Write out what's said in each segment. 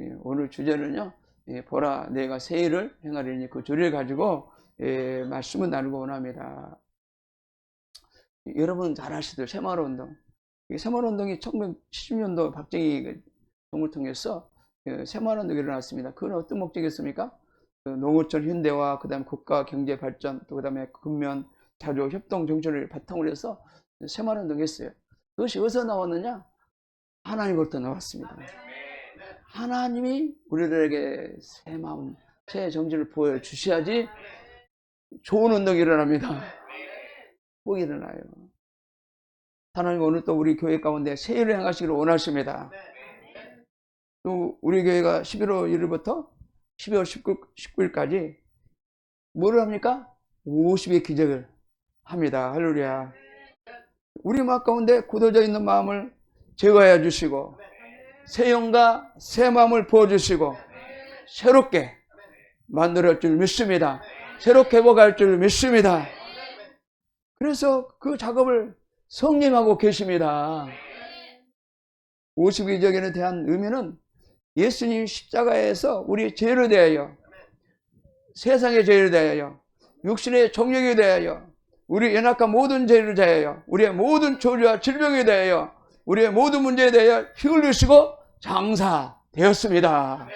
예, 오늘 주제는요. 예, 보라 내가 새 일을 행하리니 그 주를 가지고 예, 말씀을 나누고 원합니다. 여러분 잘 아시죠? 새마을운동. 이 새마을운동이 1970년도 박정희 그 정을 통해서 그 새마을운동이 일어났습니다. 그건 어떤 목적이었습니까? 그 농어촌 현대화, 그 다음에 국가 경제 발전, 또 그 다음에 근면 자주 협동 정신을 바탕으로 해서 새마을운동을 했어요. 그것이 어디서 나왔느냐? 하나님으로부터 나왔습니다. 하나님이 우리들에게 새 마음, 새 정신을 보여주셔야지 좋은 운동이 일어납니다. 꼭 일어나요. 하나님 오늘 또 우리 교회 가운데 새 일을 행하시기를 원하십니다. 또 우리 교회가 11월 1일부터 12월 19, 19일까지 뭐를 합니까? 50의 기적을 합니다. 할렐루야. 우리 마음 가운데 굳어져 있는 마음을 제거해 주시고 새 영과 새 마음을 부어주시고 새롭게 만들어 줄 믿습니다. 새롭게 회복할 줄 믿습니다. 그래서 그 작업을 성님하고 계십니다. 52적에 대한 의미는 예수님 십자가에서 우리 죄를 대하여 세상의 죄를 대하여 육신의 정력에 대하여 우리 연약한 모든 죄를 대하여 우리의 모든 조리와 질병에 대하여 우리의 모든 문제에 대하여 피 흘리시고 장사되었습니다.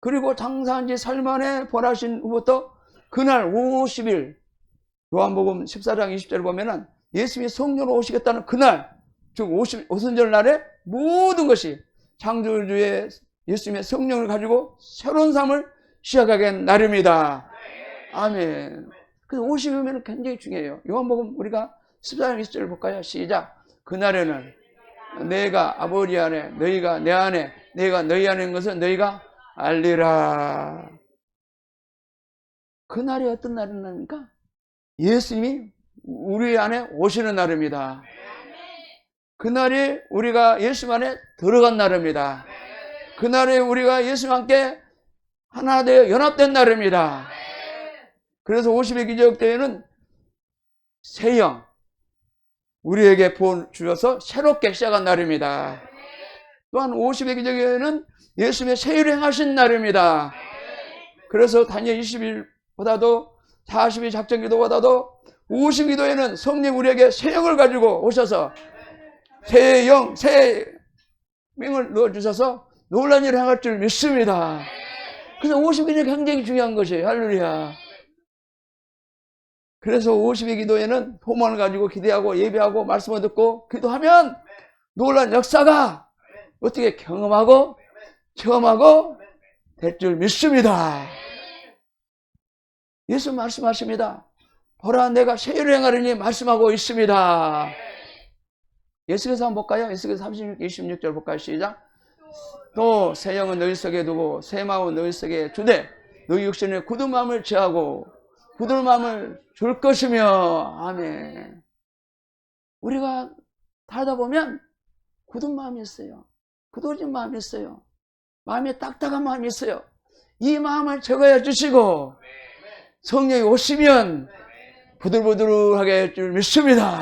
그리고 장사한 지 살만에 벌하신 후부터 그날 50일 요한복음 14장 20절을 보면은 예수님이 성령으로 오시겠다는 그날 즉 50, 오순절 날에 모든 것이 창조주의 예수님의 성령을 가지고 새로운 삶을 시작하게 한 날입니다. 아멘. 그래서 50이면 굉장히 중요해요. 요한복음 우리가 14장 20절을 볼까요? 시작. 그날에는 내가 아버지 안에 너희가 내 안에 내가 너희 안에 있는 것은 너희가 알리라. 그날이 어떤 날입니까? 예수님이 우리 안에 오시는 날입니다. 그날이 우리가 예수 안에 들어간 날입니다. 그날에 우리가 예수와 함께 하나 되어 연합된 날입니다. 그래서 50의 기적 때에는 새 영, 우리에게 부어 주셔서 새롭게 시작한 날입니다. 또한 50의 기적에는 예수님의 세일을 행하신 날입니다. 그래서 다니엘 20일보다도 40일 작전 기도보다도 50 기도에는 성령 우리에게 새 영을 가지고 오셔서 새 영, 새 명을 넣어주셔서 놀란 일을 행할 줄 믿습니다. 그래서 50일이 굉장히 중요한 것이에요. 할렐루야. 그래서 50의 기도에는 소망을 가지고 기대하고 예배하고 말씀을 듣고 기도하면 놀란 역사가 어떻게 경험하고 체험하고 될 줄 믿습니다. 예수 말씀하십니다. 보라 내가 세일을 행하리니 말씀하고 있습니다. 예수께서 한번 볼까요? 예수께서 36, 26절 볼까요? 시작. 또 새 영은 너희 속에 두고 새 마음은 너희 속에 주되 너희 육신에 굳은 마음을 취하고 굳은 마음을 줄 것이며 아멘. 우리가 살다 보면 굳은 마음이 있어요. 굳어진 마음이 있어요. 마음이 딱딱한 마음이 있어요. 이 마음을 제거해 주시고 성령이 오시면 부들부들하게 할줄 믿습니다.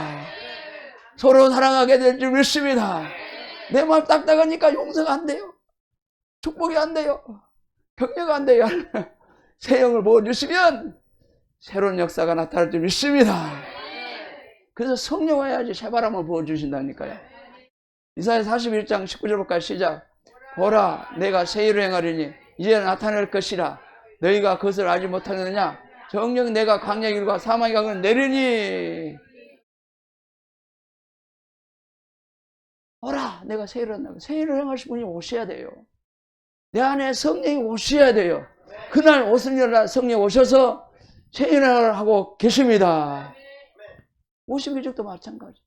서로 사랑하게 될 줄 믿습니다. 내 마음 딱딱하니까 용서가 안 돼요. 축복이 안 돼요. 격려가 안 돼요. 새 영을 부어주시면 새로운 역사가 나타날 줄 믿습니다. 그래서 성령 와야지 새바람을 부어주신다니까요. 이사야 41장 19절까지 시작. 보라, 내가 새 일을 행하리니 이제 나타낼 것이라. 너희가 그것을 알지 못하느냐? 정녕 내가 광야 길과 사망의 강을 내리니. 보라, 내가 새 일을 한다. 새 일을 행하실 분이 오셔야 돼요. 내 안에 성령이 오셔야 돼요. 그날 오순절 날 성령 오셔서 새 일을 하고 계십니다. 52적도 마찬가지.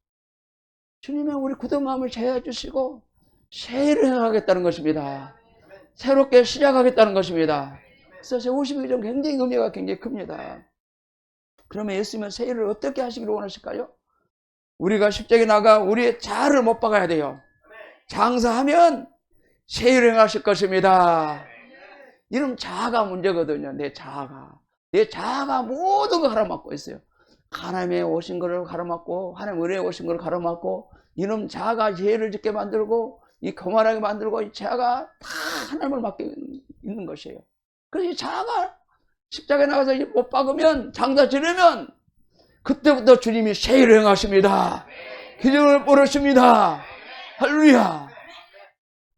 주님은 우리 굳은 마음을 제해 주시고 새 일을 행하겠다는 것입니다. 새롭게 시작하겠다는 것입니다. 그래서 제 52점 굉장히 의미가 굉장히 큽니다. 그러면 예수님은 새 일을 어떻게 하시기를 원하실까요? 우리가 십자가에 나가 우리의 자아를 못 박아야 돼요. 장사하면 새 일을 행하실 것입니다. 이런 자아가 문제거든요. 내 자아가. 내 자아가 모든 걸 가로막고 있어요. 하나님의 오신 것을 가로막고 하나님 은혜에 오신 것을 가로막고 이놈 자아가 죄를 짓게 만들고 이 거만하게 만들고 이 자아가 다 하나님을 맡겨 있는 것이에요. 그래서 이 자아가 십자가에 나가서 이못 박으면 장사 지르면 그때부터 주님이 세일을 행하십니다. 기적을 벌으십니다. 할렐루야.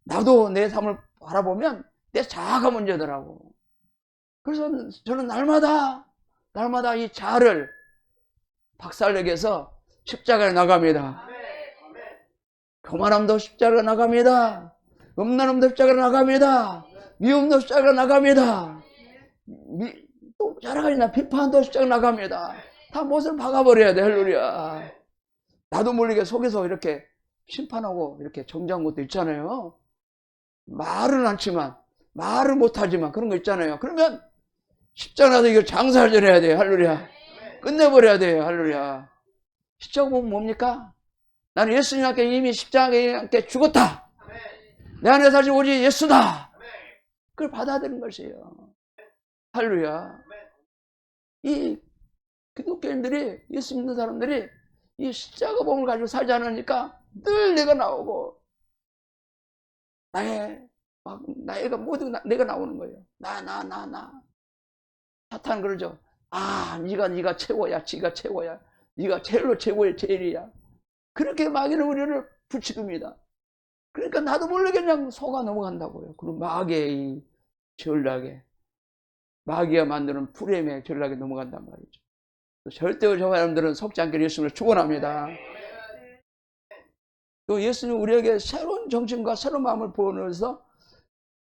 나도 내 삶을 바라보면 내 자아가 문제더라고. 그래서 저는 날마다 날마다 이 자아를 박살내기 위해서 십자가에 나갑니다. 교만함도 십자가에 나갑니다. 음란함도 십자가에 나갑니다. 미움도 십자가에 나갑니다. 미, 또 가지나 비판도 십자가에 나갑니다. 다 못을 박아버려야 돼, 할렐루야. 나도 모르게 속에서 이렇게 심판하고 이렇게 정지한 것도 있잖아요. 말은 않지만, 말을 못하지만 그런 거 있잖아요. 그러면 십자가도 이거 장사를 전해야 돼요, 할렐루야. 끝내버려야 돼요, 할렐루야. 십자가 보면 뭡니까? 나는 예수님께 이미 십자가에 함께 죽었다. 내 안에 사실 오직 예수다. 그걸 받아들인 것이에요. 할렐루야. 이 기독교인들이 예수 믿는 사람들이 이 십자가 복음을 가지고 살지 않으니까 늘 내가 나오고 나의 막 나이가 모두 나- 내가 나오는 거예요. 나 나 나 나. 사탄 그러죠. 아, 네가 네가 최고야, 지가 최고야, 네가 제일로 최고의 제일이야. 그렇게 마귀는 우리를 부추깁니다. 그러니까 나도 모르게 그냥 속아 넘어간다고요. 그럼 마귀의 이 전략에 마귀가 만드는 프레임의 전략에 넘어간단 말이죠. 절대로 저 사람들은 속지 않게 예수님을 축원합니다. 또 예수님 우리에게 새로운 정신과 새로운 마음을 보내서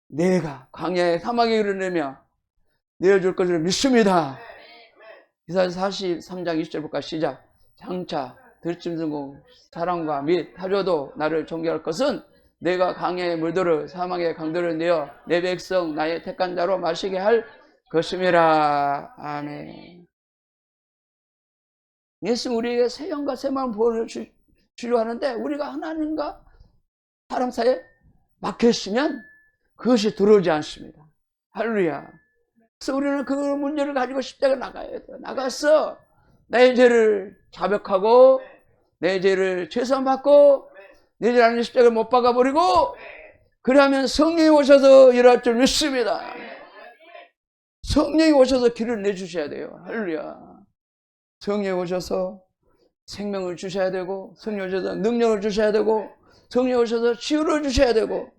내가 광야의 사막에 이르내며 내어줄 것을 믿습니다. 이사 43장 20절 볼까 시작. 장차 들짐승고 사랑과 및 타조도 나를 존경할 것은 내가 강야의 물들을 사막의 강들을 내어 내 백성 나의 택한 자로 마시게 할 것임이라. 아멘. 예수 우리에게 새 영과 새 마음 보여주려 하는데 우리가 하나님과 사람 사이에 막혀 있으면 그것이 들어오지 않습니다. 할렐루야. 그래서 우리는 그 문제를 가지고 십자가 나가야 돼요. 나가서 내 죄를 자백하고 내 죄를 최선받고 내 아닌 십자가를 못 박아버리고 그러면 성령이 오셔서 일할 줄 믿습니다. 성령이 오셔서 길을 내주셔야 돼요. 할렐루야. 성령이 오셔서 생명을 주셔야 되고 성령이 오셔서 능력을 주셔야 되고 성령이 오셔서 치유를 주셔야 되고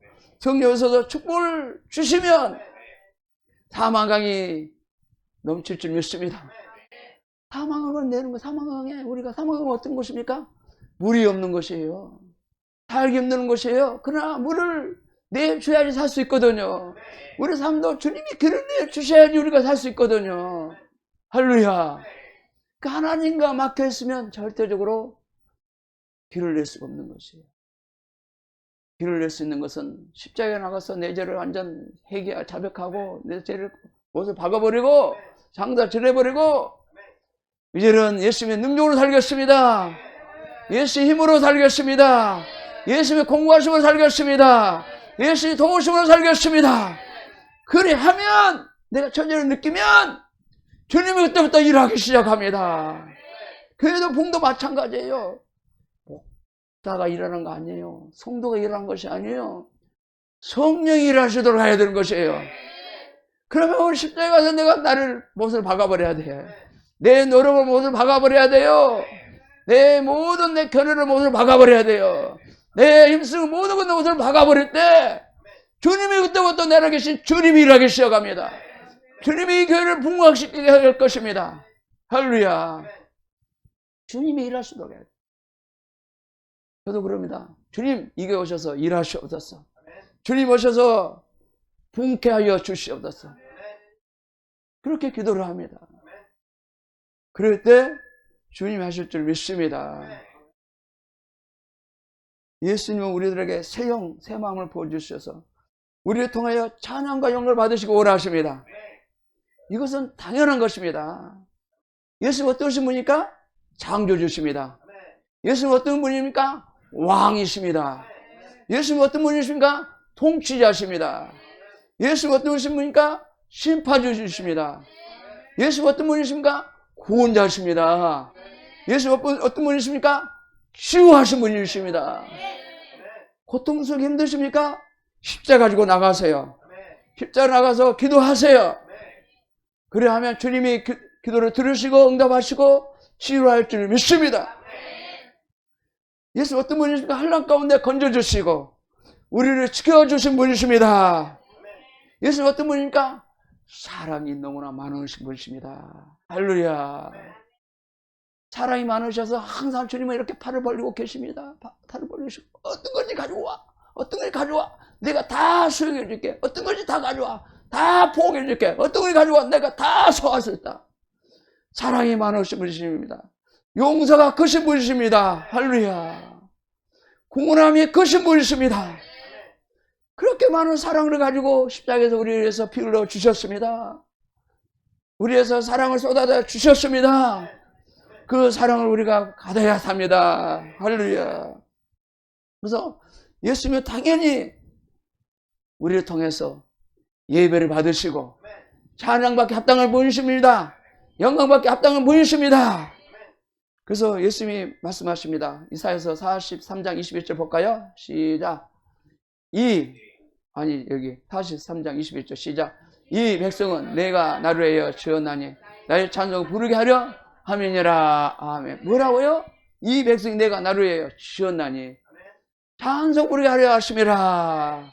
성령이 오셔서 축복을 주시면 사망강이 넘칠 줄 믿습니다. 사망강을 내는 거, 사망강에 우리가 사망강은 어떤 곳입니까? 물이 없는 것이에요. 살기 힘든 것이에요. 그러나 물을 내줘야지 살 수 있거든요. 우리 삶도 주님이 길을 내주셔야지 우리가 살 수 있거든요. 할렐루야. 그 하나님과 막혀 있으면 절대적으로 길을 낼 수가 없는 것이에요. 길을 낼수 있는 것은 십자가에 나가서 내 죄를 완전 회개 자백하고 내 죄를 못을 박아버리고 장사 지내버리고 이제는 예수님의 능력으로 살겠습니다. 예수의 힘으로 살겠습니다. 예수님의 공부하심으로 살겠습니다. 예수의 도우심으로 살겠습니다. 그래 하면 내가 천재를 느끼면 주님이 그때부터 일하기 시작합니다. 교회도 봉도 마찬가지예요. 목사가 일하는 거 아니에요. 성도가 일하는 것이 아니에요. 성령이 일하시도록 해야 되는 것이에요. 그러면 우리 십자에 가서 내가 나를 못을 박아버려야 돼. 내 노력을 못을 박아버려야 돼요. 내 모든 내 견해를 못을 박아버려야 돼요. 내 힘쓰는 모든 것을 못을 박아버릴 때 주님이 그때부터 내려 계신 주님이 일하기 시작합니다. 주님이 이 교회를 풍성시키게 할 것입니다. 할렐루야. 주님이 일하시도록 해야 돼. 저도 그럽니다. 주님, 이 교회 오셔서 일하시옵소서. 주님 오셔서 분케하여 주시옵소서. 그렇게 기도를 합니다. 그럴 때 주님이 하실 줄 믿습니다. 예수님은 우리들에게 새 영, 새 마음을 보여주셔서 우리를 통하여 찬양과 영광을 받으시고 오라 하십니다. 이것은 당연한 것입니다. 예수님 어떠신 분입니까? 창조주십니다. 예수님 어떤 분입니까? 왕이십니다. 예수님 어떤 분이십니까? 통치자십니다. 예수님 어떤 분이십니까? 심판주십니다. 예수님 어떤 분이십니까? 구원자십니다. 예수님 어떤, 분이십니까? 치유하신 분이십니다. 고통스럽게 힘드십니까? 십자가 가지고 나가세요. 십자가 나가서 기도하세요. 그래 하면 주님이 기, 기도를 들으시고 응답하시고 치유할 줄 믿습니다. 예수 어떤 분이십니까? 한란 가운데 건져주시고 우리를 지켜주신 분이십니다. 예수 어떤 분입니까? 사랑이 너무나 많으신 분이십니다. 할렐루야. 사랑이 많으셔서 항상 주님은 이렇게 팔을 벌리고 계십니다. 파- 팔을 벌리시고 어떤 건지 가져와. 어떤 건지 가져와. 내가 다 수용해 줄게. 어떤 건지 다 가져와. 다 포기해 줄게. 어떤 건지 가져와. 내가 다 소화할 수 있다. 사랑이 많으신 분이십니다. 용서가 크신 분이십니다. 할렐루야. 공헌함이 크신 분이십니다. 그렇게 많은 사랑을 가지고 십자가에서 우리를 위해서 피 흘러 주셨습니다. 우리 위해서 사랑을 쏟아져 주셨습니다. 그 사랑을 우리가 받아야 합니다. 할렐루야. 그래서 예수님은 당연히 우리를 통해서 예배를 받으시고 찬양받기 합당한 분이십니다. 영광받기 합당한 분이십니다. 그래서 예수님이 말씀하십니다. 이사에서 43장 21절 볼까요? 시작. 이 아니 여기 43장 21절 시작. 이 백성은 내가 나를 위하여 지었나니 나의 찬송을 부르게 하려 함이니라. 아멘. 뭐라고요? 이 백성이 내가 나를 위하여 지었나니 찬송 부르게 하려 하심이라.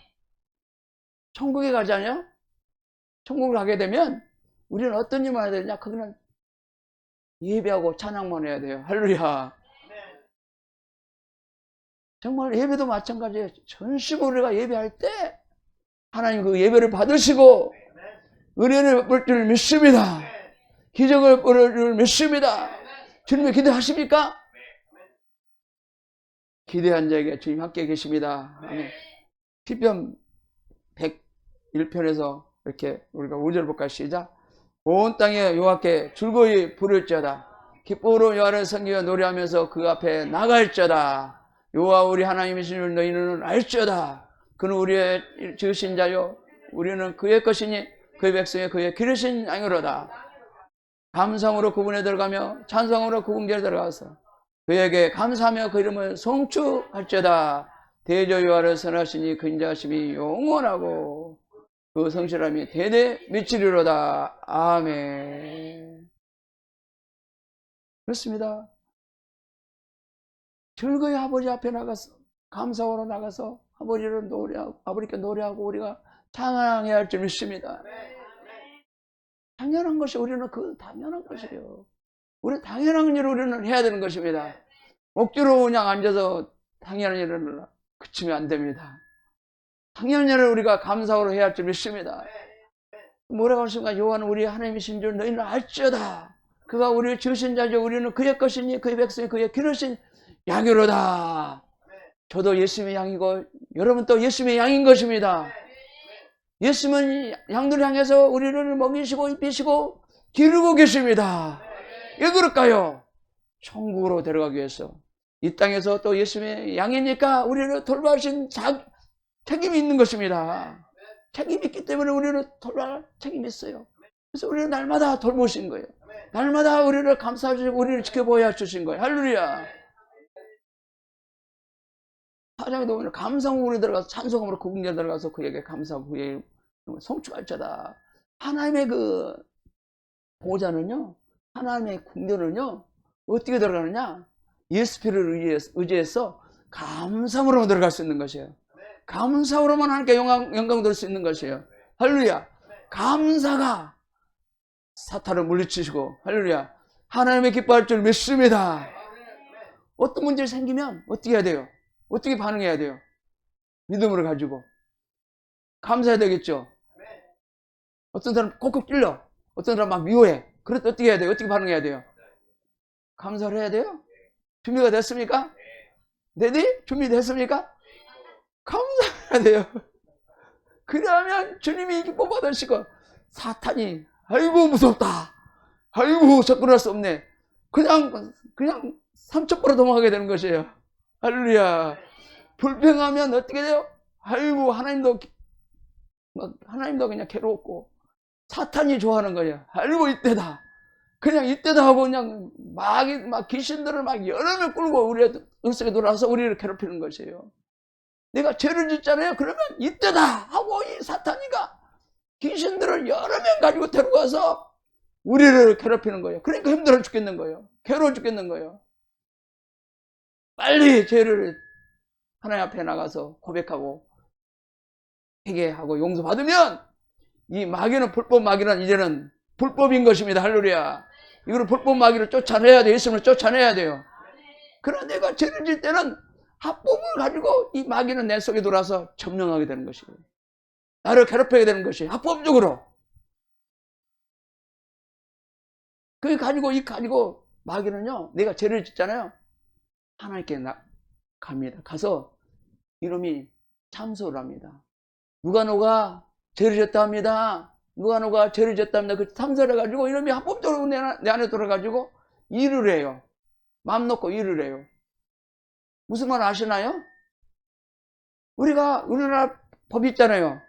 천국에 가자냐? 천국을 가게 되면 우리는 어떤 일만 해야 되냐? 거기는 예배하고 찬양만 해야 돼요. 할렐루야. 정말 예배도 마찬가지예요. 전심으로 우리가 예배할 때 하나님 그 예배를 받으시고 은혜를 볼 줄 믿습니다. 기적을 볼줄 믿습니다. 주님의 기대하십니까? 기대한 자에게 주님 함께 계십니다. 시편 101편에서 이렇게 우리가 5절 볼까요? 시작. 온 땅에 여호와께 즐거이 부를지어다. 기쁨으로 여호와를 섬기며 노래하면서 그 앞에 나갈지어다. 여호와 우리 하나님이신 줄 너희는 알지어다. 그는 우리의 지으신 자요 우리는 그의 것이니 그의 백성이 그의 기르신 양으로다. 감상으로 그분에 들어가며 찬성으로 그분께 들어가서 그에게 감사하며 그 이름을 송축할지어다. 대저 여호와를 선하시니 그 인자하심이 영원하고 그 성실함이 대대 미치리로다. 아멘. 그렇습니다. 즐거이 아버지 앞에 나가서 감사하러 나가서 아버지를 노래하고 아버지께 노래하고 우리가 찬양해야 할 줄 믿습니다. 당연한 것이 우리는 그 당연한 것이에요. 우리 당연한 일을 우리는 해야 되는 것입니다. 억지로 그냥 앉아서 당연한 일을 그치면 안 됩니다. 일을 우리가 감사로 해야 할 줄 믿습니다. 뭐라고 하십니까? 요한은 우리 하나님이신 줄 너희는 알지어다. 그가 우리를 지으신 자죠. 우리는 그의 것이니 그의 백성이 그의 기르신 양이로다. 저도 예수님의 양이고 여러분 또 예수님의 양인 것입니다. 예수님은 양들을 향해서 우리를 먹이시고 입히시고 기르고 계십니다. 왜 그럴까요? 천국으로 데려가기 위해서 이 땅에서 또 예수님의 양이니까 우리를 돌봐주신 자, 책임이 있는 것입니다. 책임이 있기 때문에 우리를 돌볼 책임이 있어요. 그래서 우리를 날마다 돌보신 거예요. 날마다 우리를 감싸 주시고 우리를 지켜보여 주신 거예요. 할렐루야. 사장에 보면 감성으로 들어가서 찬송으로 그분에 들어가서 그에게 감사하고 그에게 성취할 자다. 하나님의 그 보좌는요, 하나님의 궁전은요, 어떻게 들어가느냐? 예수 피를 의지해서, 감상으로 들어갈 수 있는 것이에요. 감사로만 하나님께 영광, 영광 돌수 있는 것이에요. 할렐루야. 감사가 사탄을 물리치시고, 할렐루야. 하나님의 기뻐할 줄 믿습니다. 어떤 문제 생기면 어떻게 해야 돼요? 어떻게 반응해야 돼요? 믿음으로 가지고. 감사해야 되겠죠? 어떤 사람 콕콕 찔러. 어떤 사람 막 미워해. 그럴 때 어떻게 해야 돼요? 어떻게 반응해야 돼요? 감사를 해야 돼요? 준비가 됐습니까? 네네? 준비됐습니까? 감사해야 돼요. 그러면 주님이 기뻐 받으시고 사탄이 아이고 무섭다. 아이고 접근할 수 없네. 그냥 그냥 삼천포로 도망가게 되는 것이에요. 할렐루야. 불평하면 어떻게 돼요? 아이고 하나님도 막 하나님도 그냥 괴롭고 사탄이 좋아하는 거예요. 아이고 이때다. 그냥 이때다 하고 그냥 막, 막 귀신들을 막명 끌고 우리 속에 돌아와서 우리를 괴롭히는 것이에요. 내가 죄를 짓잖아요. 그러면 이때다 하고 이 사탄이가 귀신들을 여러 명 가지고 데려가서 우리를 괴롭히는 거예요. 그러니까 힘들어 죽겠는 거예요. 괴로워 죽겠는 거예요. 빨리 죄를 하나님 앞에 나가서 고백하고 회개하고 용서받으면 이 마귀는 불법 마귀는 이제는 불법인 것입니다. 할렐루야. 이거는 불법 마귀를 쫓아내야 돼. 예수님을 쫓아내야 돼요. 그러나 내가 죄를 질 때는 합법을 가지고 이 마귀는 내 속에 들어와서 점령하게 되는 것이에요. 나를 괴롭히게 되는 것이 합법적으로. 그 가지고 이 가지고 마귀는요. 내가 죄를 짓잖아요. 하나님께 나, 갑니다. 가서 이놈이 참소를 합니다. 누가 너가 죄를 졌다 합니다. 누가 너가 죄를 졌다 합니다. 그 참소를 해가지고 이놈이 합법적으로 내, 안- 내 안에 들어가지고 일을 해요. 마음 놓고 일을 해요. 무슨 말 아시나요? 우리가 우리 나라 법이 있잖아요.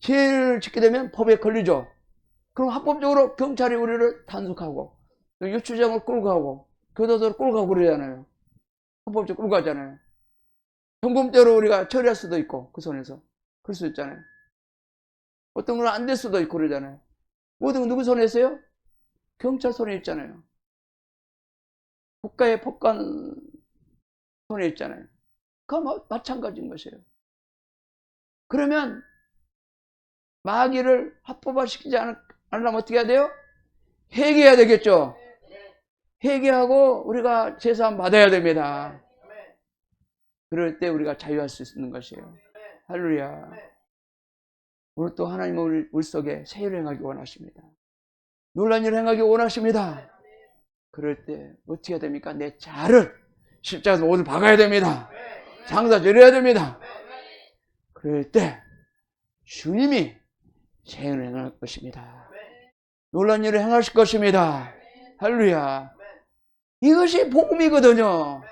죄를 짓게 되면 법에 걸리죠. 그럼 합법적으로 경찰이 우리를 단속하고 또 유추장을 끌고 가고 교도소를 끌고 가고 그러잖아요. 합법적으로 끌고 가잖아요. 현금죄로 우리가 처리할 수도 있고 그 손에서 그럴 수 있잖아요. 어떤 건 안 될 수도 있고 그러잖아요. 모든 건 누구 손에 있어요? 경찰 손에 있잖아요. 국가의 법관 손에 있잖아요. 그거 뭐 마찬가지인 것이에요. 그러면 마귀를 합법화시키지 않- 않으려면 어떻게 해야 돼요? 회개해야 되겠죠. 회개하고 우리가 제사함 받아야 됩니다. 그럴 때 우리가 자유할 수 있는 것이에요. 할렐루야. 오늘 또 하나님은 우리, 우리 속에 새 일을 행하기 원하십니다. 놀란 일을 행하기 원하십니다. 그럴 때 어떻게 해야 됩니까? 내 자를 십자가에서 옷을 박아야 됩니다. 장사 드려야 됩니다. 그럴 때 주님이 새 일을 행할 것입니다. 놀란 일을 행하실 것입니다. 할렐루야. 이것이 복음이거든요.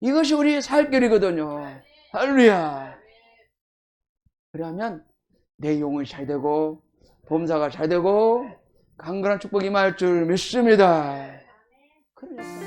이것이 우리 살 길이거든요. 할렐루야. 그러면 내 영혼이 잘 되고 범사가 잘 되고 강건한 축복이 임할 줄 믿습니다. 그러니까